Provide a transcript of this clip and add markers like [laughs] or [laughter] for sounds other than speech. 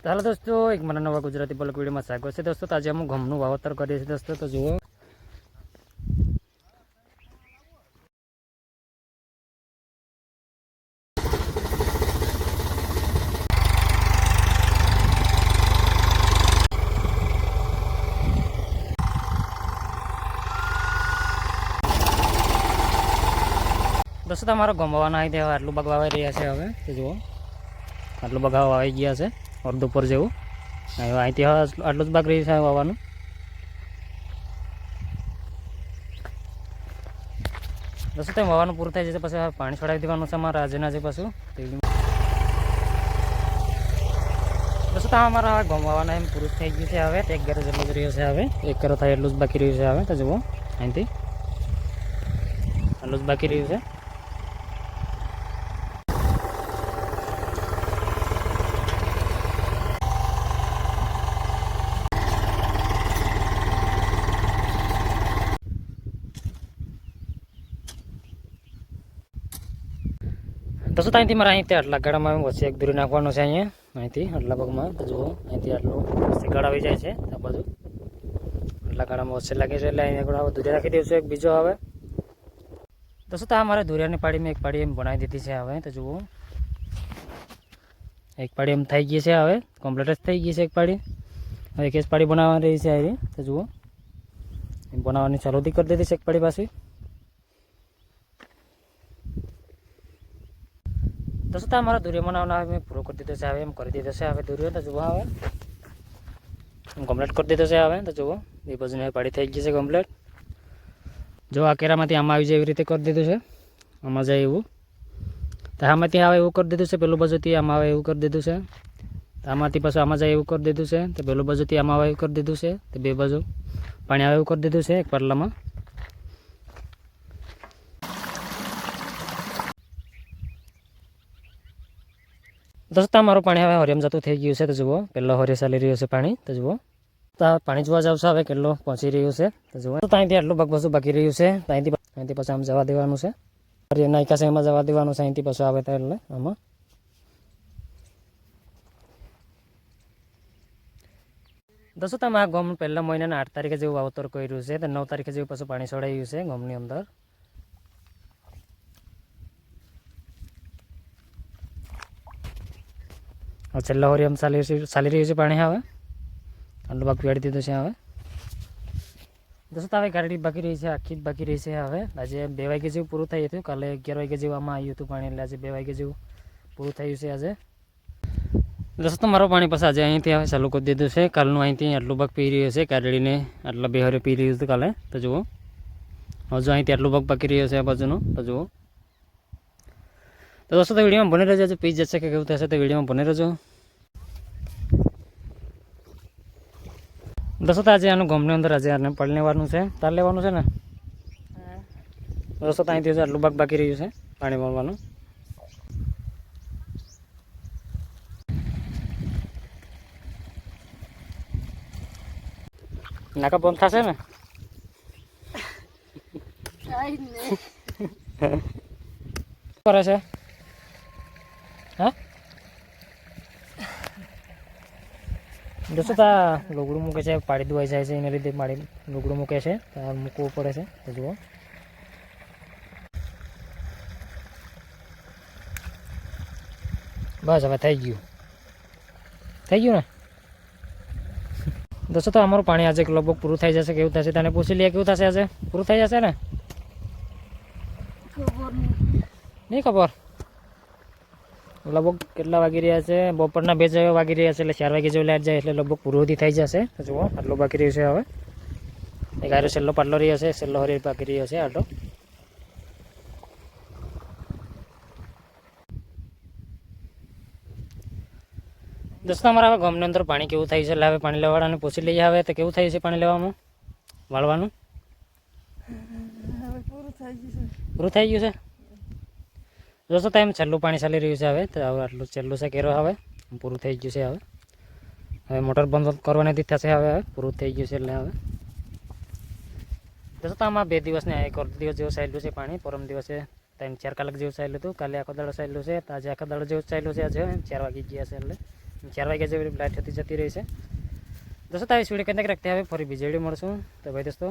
ચાલો દોસ્તો, એક મને નવા ગુજરાતી બ્લોગ વિડીયોમાં સ્વાગત છે દોસ્તો. તો આજે અમુક ઘઉંનું વાવતર કરીએ છીએ દોસ્તો. તો જુઓ. દોસ્તો, તમારો ગમવાના આવી દેવા આટલું બગ વાવાઈ રહ્યા છે હવે. તો જુઓ. આટલું બગાવ આવી ગયા છે. અડધો પર જેવું હવે અહીંથી હવે આટલું જ બાગ રહ્યું છે વાવવાનું દોસ્તો તેમ વાવવાનું પૂરું થાય છે પછી હવે પાણી છોડાવી દેવાનું છે અમારા આજે આજે પાછું દોસ્તો તો અમારા હવે ગમવાના એમ પૂરું થઈ ગયું છે હવે એક ઘરે જેટલું જ રહ્યું છે હવે એક ઘરે થાય એટલું જ બાકી રહ્યું છે હવે તો જુઓ અહીંથી આટલું જ બાકી રહ્યું છે દોસ્તો અહીંથી મારે અહીંથી આટલા ગાડામાં વચ્ચે એક દૂરી નાખવાનું છે અહીંયા. અહીંથી, આટલા ભાગમાં. તો જુઓ, અહીંથી આટલું વચ્ચે ગાળ આવી જાય છે. આ બાજુ. આટલા ગાડામાં વચ્ચે લાગે છે એટલે અહીંયા આગળ હવે દૂરી રાખી દઈશું એક બીજો હવે. તો આ મારે દુરિયાની પાડીમાં એક પાડી એમ બનાવી દીધી છે હવે. તો જુઓ. એક પાડી એમ થઈ ગઈ છે હવે. કમ્પ્લીટ જ થઈ ગઈ છે એક પાડી. હવે એક પાડી બનાવવાની રહી છે આવી તો જુઓ. એમ બનાવવાની ચાલુ કરી દીધી છે એક પાડી પાછી. દોસ્તો અમારા દુરિયો બનાવવાનો હવે મેં પૂરો કરી દીધો છે હવે એમ કરી દીધો છે હવે દુરિયો, તો જુઓ હવે. કમ્પ્લીટ કરી દીધો છે હવે તો જુઓ. એ હવે પાડી થઈ ગઈ છે કમ્પ્લીટ જો આ કેરામાંથી આમાં આવી જાય એવી રીતે કરી દીધું છે. આમાં જાય એવું. તો આમાંથી આવે એવું કરી દીધું છે, પેલું બાજુથી આમાં આવે એવું કરી દીધું છે. આમાંથી પાછું આમાં જાય એવું કરી દીધું છે, તો પેલું બાજુથી આમાં આવે એવું કરી દીધું છે, તો બે બાજુ પાણી આવે એવું કરી દીધું છે, એક પાટલામાં. દોસ્તો અમારું પાણી હવે હરિયમ જતું થઈ ગયું છે, તો જુઓ પહેલો હરિય ચાલી રહ્યું છે પાણી, તો જુઓ. તો પાણી જોવા જાવ છો, હવે કેટલો પહોંચી રહ્યું છે, તો જુઓ. તો ત્યાંથી આટલું બગબસું બાકી રહ્યું છે, ત્યાંથી ત્યાંથી પછી આમ જવા દેવાનું છે. હરિય નાયકા છે, એમાં જવા દેવાનું છે અહીંથી પછી આવે ત્યાં એટલે આમાં. દોસ્તો તમે આ ગમ પહેલા મહિનાના આઠ તારીખે જેવું વાવતર કર્યું છે, તો નવ તારીખે જેવું પાછું પાણી છોડાયું છે ગમની અંદર. છેલ્લા હોરી આમ ચાલી રહ્યું ચાલી રહ્યું છે પાણી હવે. આટલું બાકી વેડી દીધું છે હવે. દોસ્તો હવે ગાડી બાકી રહી છે, આખી બાકી રહી છે હવે. આજે બે વાગે જેવું પૂરું થઈ હતું. કાલે અગિયાર વાગે જેવું આમાં આવ્યું હતું પાણી, એટલે આજે બે વાગે જેવું પૂરું થયું છે આજે. દોસ્તો મારો પાણી પછી આજે અહીંથી હવે ચાલુ કરી દીધું છે. કાલનું અહીંથી આટલું ભાગ પી રહ્યું છે કારડીને આટલા બે હરે પી રહ્યું હતું કાલે. તો જુઓ. હજુ અહીંથી આટલું ભાગ બાકી રહ્યો છે આ બાજુનું. તો જુઓ. તો દોસ્તો તો વિડીયોમાં બની રહેજો. પી જશે કે કેવું થશે તો વિડીયોમાં બની રહેજો. દોસ્તો આજે આનું ગમની અંદર આજે આને પડ લેવાનું છે. તાર લેવાનું છે ને? દોસ્તો અહીંથી આટલું બાગ બાકી રહ્યું છે પાણી મળવાનું નાકા બંધ થશે ને? કરે છે? હા દોસ્તો તા લુગડું મૂકે છે પાડી દુવાઈ જાય છે એના લીધે પાડી લુગડું મૂકે છે ત્યાં મૂકવું પડે છે તો જુઓ. બસ હવે થઈ ગયું. થઈ ગયું ને? [laughs] દોસ્તો તો અમારું પાણી આજે લગભગ પૂરું થઈ જશે કેવું થશે તને પૂછી લઈએ કેવું થશે આજે? પૂરું થઈ જશે ને? નહીં ખબર? લગભગ કેટલા વાગી રહ્યા છે? બપોરના બે જેવા વાગી રહ્યા છે એટલે ચાર વાગે જેવું લાઈટ જાય એટલે લગભગ પૂરું થઈ જશે. જુઓ આટલો બાકી રહ્યું છે હવે. એક આરો છેલ્લો પાટલો રહ્યો છે છેલ્લો હરી બાકી રહ્યો છે આટલો. દોસ્તો અમારા હવે ગામની અંદર પાણી કેવું થાય છે? એટલે હવે પાણી લેવાળાને પૂછી લઈએ આવે તો કેવું થાય છે પાણી લેવામાં? વાળવાનું? પૂરું થઈ ગયું છે? દોસ્તો એમ છેલ્લું પાણી ચાલી રહ્યું છે હવે, તો હવે આટલું છેલ્લું છે કેરો હવે, પૂરું થઈ ગયું છે હવે. હવે મોટર બંધ કરવાની થશે હવે પૂરું થઈ ગયું છે એટલે હવે. તો આમાં બે દિવસને એક અડધો દિવસ જેવું ચાલ્યું છે પાણી, પરમ દિવસે ત્રણ ચાર કલાક જેવું ચાલ્યું હતું, કાલે આખો દાડો ચાલ્યું છે, તો આજે આખો દાડો જેવું ચાલ્યું છે, આજે ચાર વાગી ગયા છે એટલે. ચાર વાગ્યા જેવી લાઇટ હતી જતી રહી છે. દોસ્તો તો આવી વીડિયો કંઈક રાખતી હવે ફરી બીજી મળશું. તો ભાઈ દોસ્તો